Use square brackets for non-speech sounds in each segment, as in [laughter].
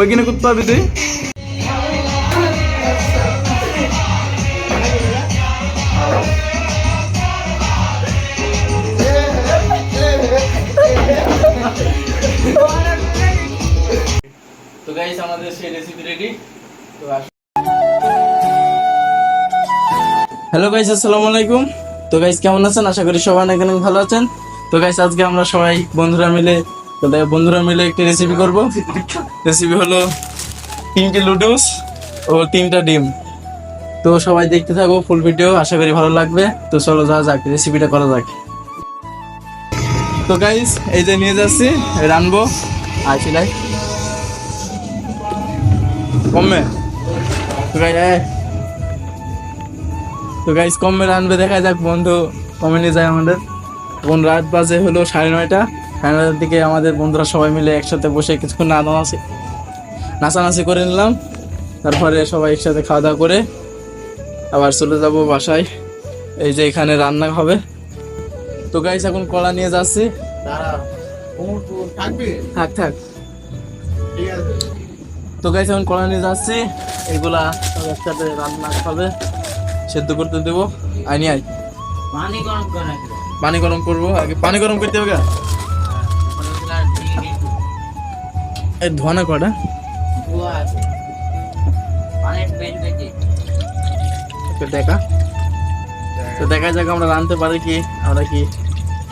ওইখানে করতে পারবি তুই? হ্যালো গাইস আসসালামু আলাইকুম। তো গাইস কেমন আছেন? আশা করি সবাই অনেক অনেক ভালো আছেন। তো গাইস আজকে আমরা সবাই বন্ধুরা মিলে তো বন্ধুরা মিলে একটি রেসিপি করব। রেসিপি হলো তিনটি লুডুস ও তিনটা ডিম। তো সবাই দেখতে থাকো ফুল ভিডিও আশা করি ভালো লাগবে। তো চলো যাওয়া যাক রেসিপিটা করা যাক। তো গাইস এই যে নিয়ে যাচ্ছি, রানবো। আর সেলাই। কমে। তো গাইস তো গাইস কমে রানবে, দেখা যাক বন্ধু কমে নিয়ে যায় আমাদের। এখন রাত বাজে হলো সাড়ে নয়টা। নয়টার দিকে আমাদের বন্ধুরা সবাই মিলে একসাথে বসে কিছুক্ষণ নাচানাচি নাচানাচি করে নিলাম। তারপরে সবাই একসাথে খাওয়া দাওয়া করে আবার চলে যাব বাসায়। এই যে এখানে রান্না হবে। তো গাইস এখন কলা নিয়ে যাচ্ছি। থাক থাক। তো গাইস এখন কলা নিয়ে যাচ্ছি। এগুলা একসাথে রান্না হবে। সেদ্ধ করতে দেবো। আইনি আই। পানি গরম করে পানি গরম করব। আগে পানি গরম করতে হবে এই ধোয়ানা কটা দেখা। তো দেখা যাক আমরা রাঁধতে পারি কি আমরা কি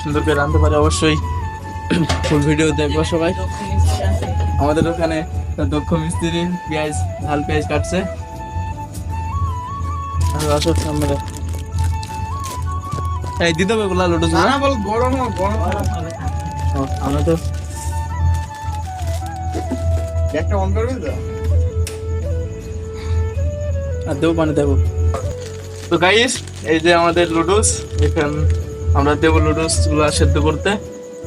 সুন্দর করে রাঁধতে পারি অবশ্যই। ফুল ভিডিও দেখব সবাই। আমাদের ওখানে দক্ষ মিস্ত্রি পেঁয়াজ ঝাল পেঁয়াজ কাটছে। আসো সামনে। এই দিতে হবে গোলা। লুডুস আমরা তো আর দেবো পানি দেবো। তো গাইস এই যে আমাদের লুডুস এখান আমরা দেবো লুডুসগুলো সেদ্ধ করতে।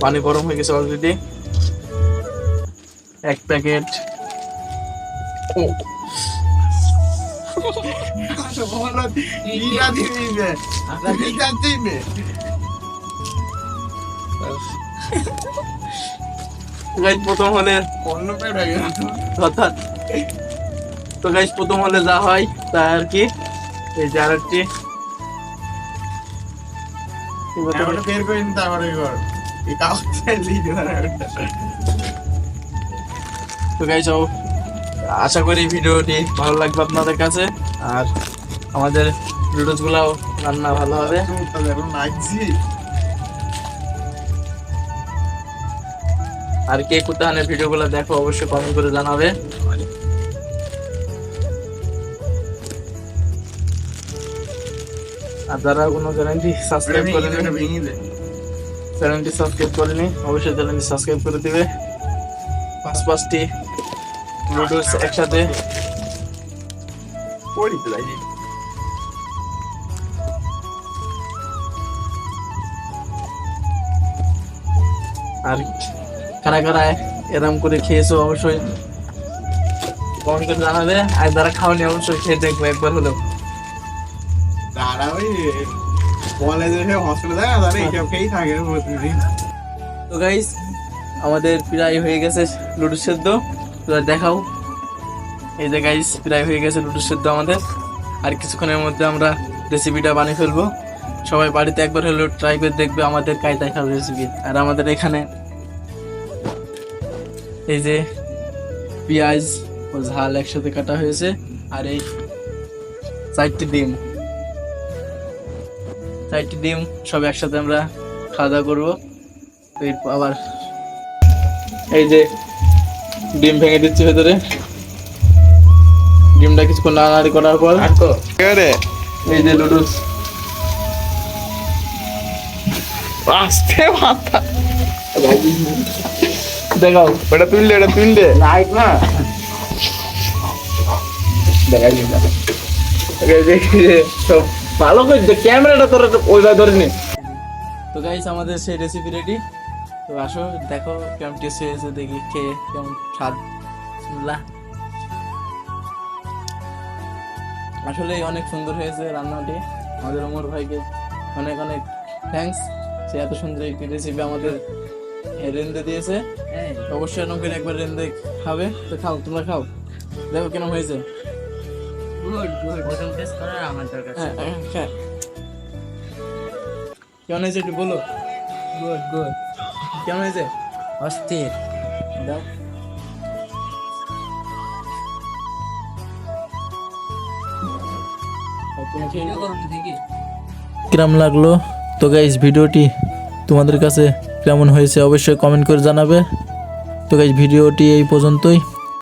পানি গরম হয়ে গেছে অলরেডি এক প্যাকেট। [laughs] গাইস প্রথম হলে অর্থাৎ তো গাইস প্রথম হলে যা হয় তা আর কি? এই যে আরেকটি। তো গাইস আশা করি ভিডিওটি ভালো লাগবে আপনাদের কাছে। আর আমাদের ভিডিওস গুলাও রান্না ভালো হবে। আর কে কোথায় ভিডিও গুলো দেখো অবশ্যই কমেন্ট করে জানাবে। আর যারা কোনো চ্যানেলটি সাবস্ক্রাইব করেনি চ্যানেলটি সাবস্ক্রাইব করেনি অবশ্যই চ্যানেলটি সাবস্ক্রাইব করে দিবে। পাঁচ পাঁচটি নুডলস একসাথে। আর কারা কারা এরম করে খেয়েছো অবশ্যই। কমেন্ট করে জানাবে আর যারা খাওয়ানি অবশ্যই খেয়ে দেখব একবার হলেও। দাঁড়া ওই কলেজে হসপিটালে যায় তারা এইসব খেয়েই থাকে প্রতিদিন তো গাইস আমাদের প্রায় হয়ে গেছে লুডু সেদ্ধ। দেখাও। এই যে গাইস প্রায় হয়ে গেছে লুডু সেদ্ধ আমাদের। আর কিছুক্ষণের মধ্যে আমরা রেসিপিটা বানিয়ে ফেলব। সবাই বাড়িতে একবার হলেও ট্রাই করে দেখবে আমাদের কায়দায় খাওয়ার রেসিপি আর আমাদের এখানে এই যে পেঁয়াজ ও ঝাল একসাথে কাটা হয়েছে আর এই চারটি ডিম। চারটি ডিম সব একসাথে আমরা খাওয়া দাওয়া করব। এরপর আবার এই যে ডিম ভেঙে দিচ্ছি ভেতরে। ডিমটা কিছুক্ষণ নাড়ানাড়ি করার পর এই যে লুডুস আস্তে মাথা। দেখাও। ওটা তুললে ওটা তুললে। লাইট না? দেখাই সব ভালো করে ক্যামেরাটা তোর ওইভাবে ধরে নি। তো গাইস আমাদের সেই রেসিপি রেডি তো আসো দেখো কেমন টেস্ট হয়েছে দেখি খেয়ে কেমন স্বাদ। শুনলা আসলে অনেক সুন্দর হয়েছে রান্নাটি। আমাদের ওমর ভাইকে অনেক অনেক থ্যাঙ্কস সে এত সুন্দর একটি রেসিপি আমাদের রেন্দে দিয়েছে। অবশ্যই নকের একবার রেন্দে খাবে। তো খাও তোমরা খাও। দেখো কেন হয়েছে। হ্যাঁ হ্যাঁ, হ্যাঁ। কেমন হয়েছে একটু বলো। গুড গুড কেমন হয়েছে? অস্থির। দাও। কিরাম লাগল? তো গাইজ ভিডিওটি তোমাদের কাছে কেমন হয়েছে অবশ্যই কমেন্ট করে জানাবে। তো গাইজ ভিডিওটি এই পর্যন্তই।